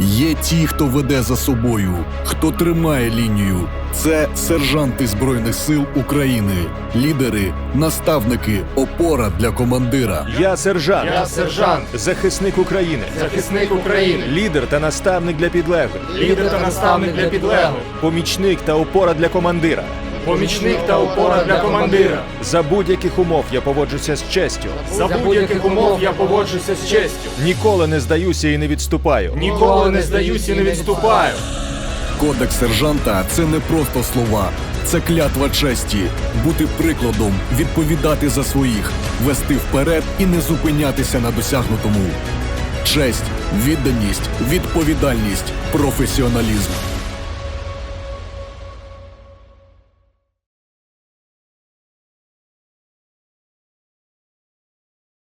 Є ті, хто веде за собою, хто тримає лінію. Це сержанти Збройних сил України, лідери, наставники, опора для командира. Я сержант, Я сержант, захисник України, захисник України, лідер та наставник для підлеглих, лідер та наставник для підлеглих, помічник та опора для командира. Помічник та опора для командира. За будь-яких умов я поводжуся з честю. За будь-яких умов я поводжуся з честю. Ніколи не здаюся і не відступаю. Ніколи не здаюсь і не відступаю. Кодекс сержанта це не просто слова, це клятва честі, бути прикладом, відповідати за своїх, вести вперед і не зупинятися на досягнутому. Честь, відданість, відповідальність, професіоналізм.